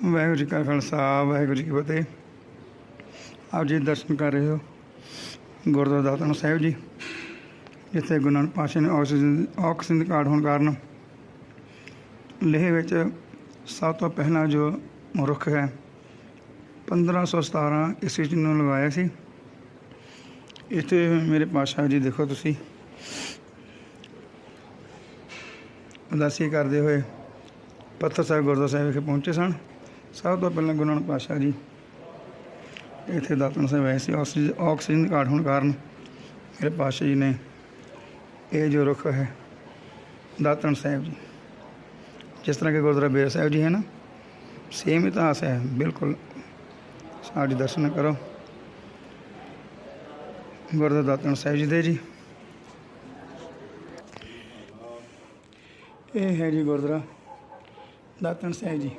ਵਾਹਿਗੁਰੂ ਜੀ ਕਾ ਖਾਲਸਾ, ਵਾਹਿਗੁਰੂ ਜੀ ਕੀ ਫਤਿਹ। ਆਪ ਜੀ ਦਰਸ਼ਨ ਕਰ ਰਹੇ ਹੋ ਗੁਰਦੁਆਰਾ ਦਾਤਨ ਸਾਹਿਬ ਜੀ, ਜਿੱਥੇ ਗੁਰੂ ਨਾਨਕ ਪਾਤਸ਼ਾਹ ਨੇ ਆਕਸੀਜਨ ਆਕਸੀਜਨ ਦੀ ਘਾਟ ਹੋਣ ਕਾਰਨ ਲੇਹ ਵਿੱਚ ਸਭ ਤੋਂ ਪਹਿਲਾਂ ਜੋ ਰੁੱਖ ਹੈ 1517 ਈਸਵੀ ਨੂੰ ਲਗਾਇਆ ਸੀ। ਇੱਥੇ ਮੇਰੇ ਪਾਤਸ਼ਾਹ ਜੀ ਦੇਖੋ ਤੁਸੀਂ। ਉਦਾਸੀ ਕਰਦੇ ਹੋਏ ਪੱਥਰ ਸਾਹਿਬ ਗੁਰਦੁਆਰਾ ਸਾਹਿਬ ਵਿਖੇ ਪਹੁੰਚੇ ਸਨ। ਸਭ ਤੋਂ ਪਹਿਲਾਂ ਗੁਰੂ ਨਾਨਕ ਪਾਤਸ਼ਾਹ ਜੀ, ਇੱਥੇ ਦਾਤਨ ਸਾਹਿਬ ਆਏ ਸੀ ਆਕਸੀਜਨ ਆਕਸੀਜਨ ਘਾਟ ਹੋਣ ਕਾਰਨ ਮੇਰੇ ਪਾਤਸ਼ਾਹ ਜੀ ਨੇ ਇਹ ਜੋ ਰੁੱਖ ਹੈ ਦਾਤਨ ਸਾਹਿਬ ਜੀ, ਜਿਸ ਤਰ੍ਹਾਂ ਕਿ ਗੁਰਦੁਆਰਾ ਬੇਰ ਸਾਹਿਬ ਜੀ ਹੈ ਨਾ, ਸੇਮ ਇਤਿਹਾਸ ਹੈ, ਬਿਲਕੁਲ ਸਾਡੇ ਦਰਸ਼ਨ ਕਰੋ। ਗੁਰਦੁਆਰਾ ਦਾਤਨ ਸਾਹਿਬ ਜੀ ਦੇ ਜੀ। ਇਹ ਹੈ ਜੀ ਗੁਰਦੁਆਰਾ ਦਾਤਨ ਸਾਹਿਬ ਜੀ।